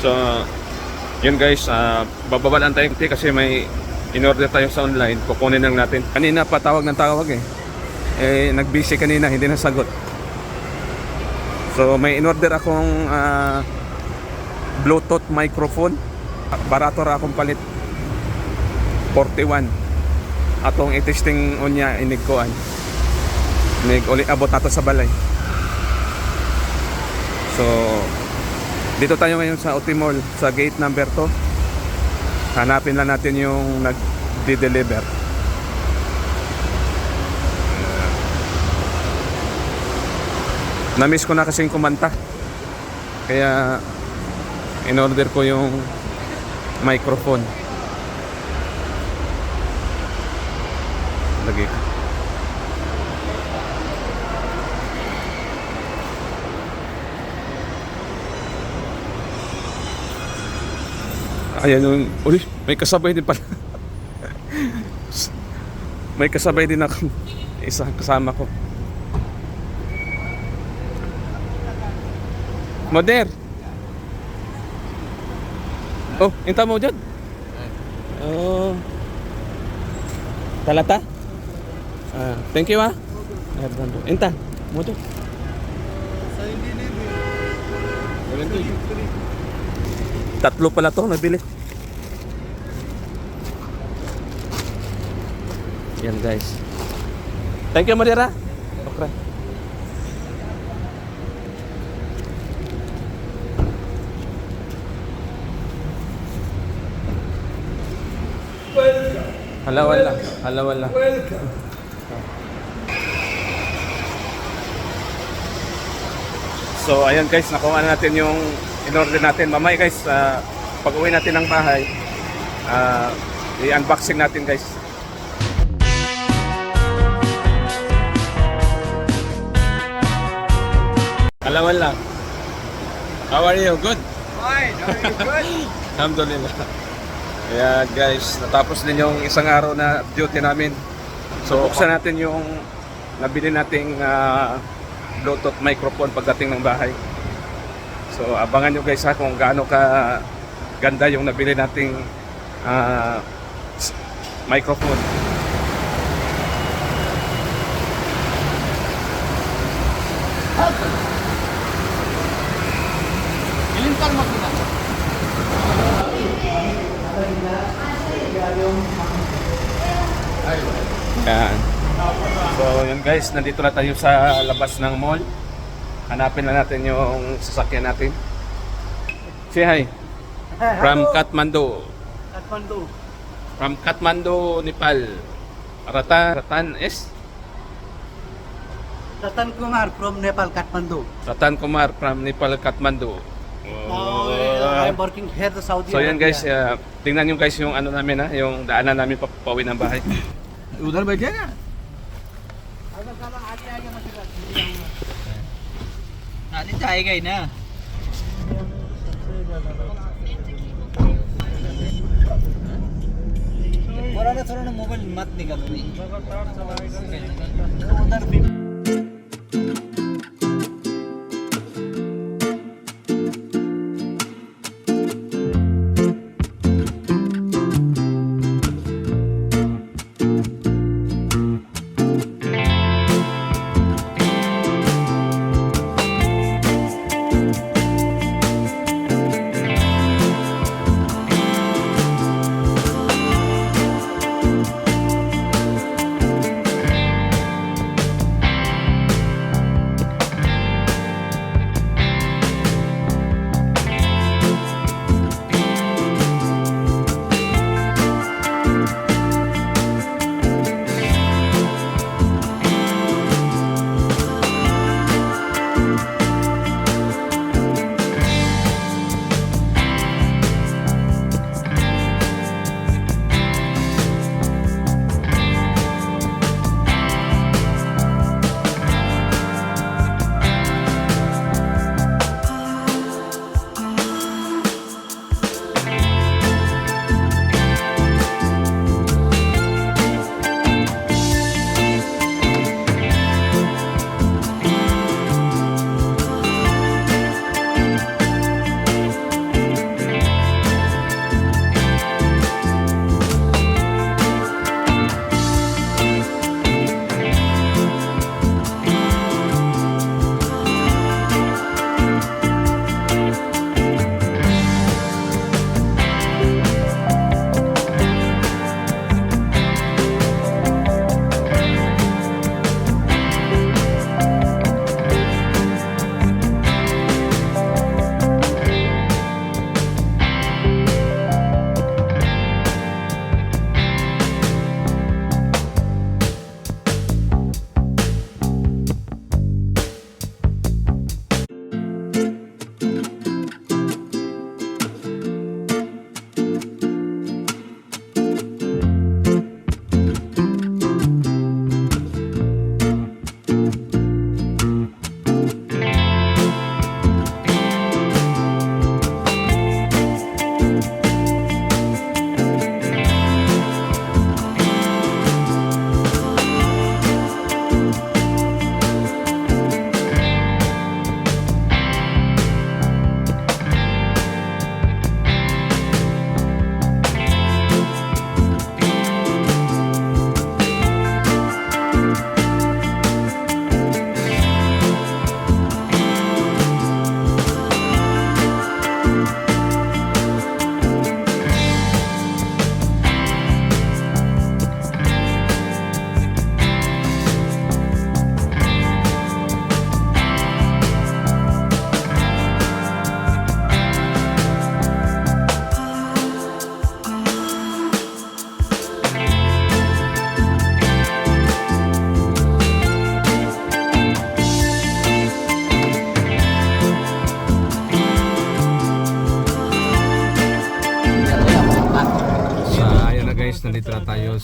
So, yun guys, uh, bababa lang tayo kasi may in-order tayo sa online. Kukunin lang natin. Kanina pa tawag ng tawag eh. Eh, nag-busy kanina, hindi nasagot. So, may in-order akong ah, Bluetooth microphone. Barato ra akong palit. 41. Atong i-testing on niya inigkuan. Inig uli abot nato sa balay. So, dito tayo ngayon sa Otimol sa gate number 2. Hanapin lang natin yung nag-deliver. Na-miss ko na kasing kumanta. Kaya in-order ko yung microphone. Lagi ko. Ayan yung, uy, may kasabay din pala. may kasabay din ako. Isa kasama ko. Moder. Oh, inta mo dyan. Oh. Talata? Ah, thank you ah. Inta, mo dyan. Tatlo pala to, nabili. Yan guys. Thank you Madera. Okay. Hala wala. Hala wala. So ayan guys, nakuha na natin yung in-order natin. Mamaya guys, ah, pag uwi natin ng bahay, ah, i-unboxing natin guys. Hala wala. How are you? Good? Fine, are you good? Alhamdulillah. Kaya guys, natapos din yung isang araw na duty namin. So buksan natin yung nabili nating ah, Bluetooth microphone pagdating ng bahay. So abangan nyo guys ha kung gaano ka ganda yung nabili nating s- microphone. Ilintar mo sila. Yan. So yun guys, nandito na tayo sa labas ng mall. Hanapin lang natin yung sasakyan natin. Say hi. From Kathmandu. Kathmandu. From Kathmandu, Nepal. Ratan, Ratan is? Ratan Kumar from Nepal, Kathmandu. Ratan Kumar from Nepal, Kathmandu. Oh. Uh, I'm working here sa Saudi So yan guys, uh, tingnan nyo guys yung ano namin ha, yung daanan namin papawin ng bahay. Udal ba dyan ah? ha? तो आएगा ही ना। पुराना थोड़ा ना मोबाइल मत निकालो। उधर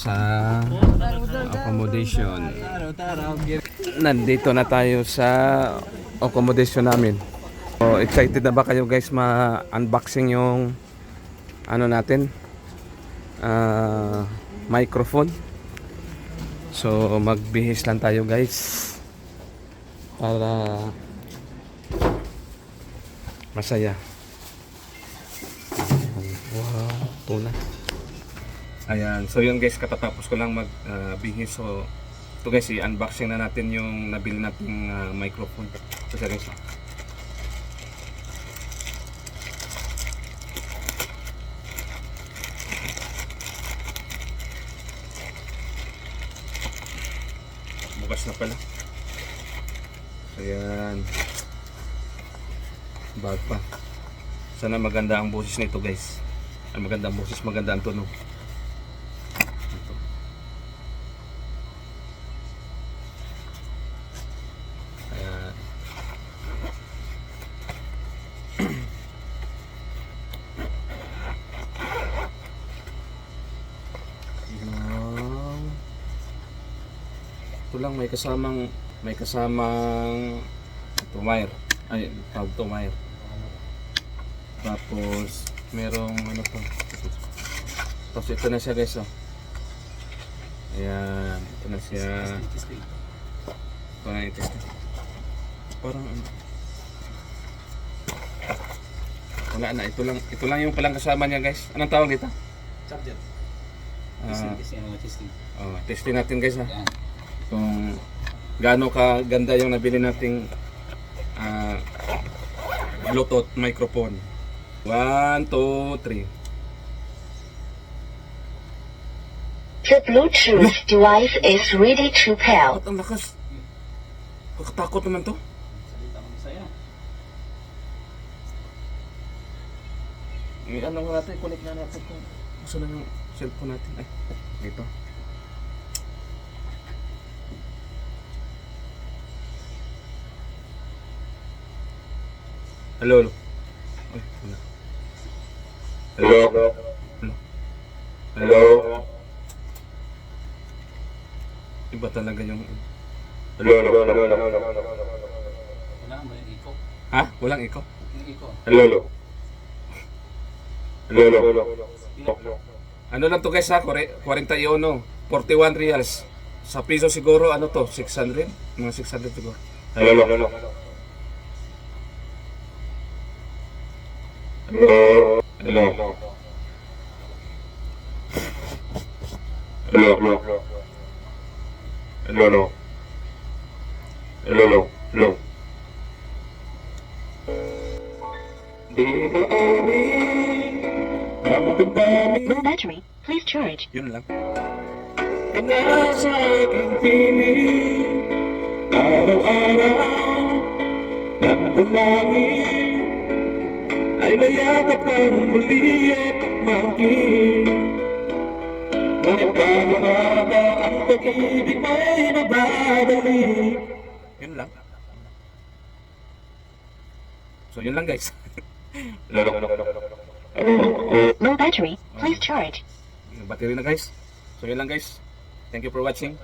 sa accommodation. Nandito na tayo sa accommodation namin. So, excited na ba kayo guys ma-unboxing yung ano natin? Ah, microphone. So magbihis lang tayo guys para masaya. Wow, tuna. Ayan, so yun guys, katatapos ko lang magbihis. so, ito guys, i-unboxing na natin yung nabili nating ah, microphone. So, siya guys. Bukas na pala. So, yan. Bag pa. Sana maganda ang boses nito guys. Ang maganda ang boses, maganda ang tunog. Lang may kasamang may kasamang wire. Ay, tawag wire. Tapos, merong ano to. Tapos ito na siya guys, oh. Ayan, ito na siya. Ito na ito. Parang ano. Wala na, ito lang, ito lang yung palang kasama niya guys. Anong tawag dito? Charger. Ah, Testing, testing. oh, testing natin guys ha. Kung gaano ka ganda yung nabili nating ah, Bluetooth microphone. 1, 2, 3. The Bluetooth device is ready to pair. Ba't ang lakas? Kakatakot naman to. May ano nga natin, connect na natin kung gusto na yung cellphone natin. Ay, dito. Hello, hello. Wala. Hello. Hello. Hello. Iba talaga yung... Hello, hello, hello, hello. Wala mo yung iko. Ha? Walang ikaw? Yung iko. Hello, hello. Hello, hello. Ano lang to guys ha? Kore- 41, 41 reals. Sa piso siguro, ano to? 600? Mga 600 siguro. Hello, hello. Hello. Hello. Hello, hello. Hello, hello. Hello, hello. Hello. Low battery. Please charge. Yun lang. Nasa aking piling Araw-araw Nagdalangin Ay layakap kang muli at Ngunit mahaba ang pag-ibig mo'y nababalik Yun lang. So yun lang guys. Low battery. Please charge. Yung battery na guys. So yun lang guys. Thank you for watching.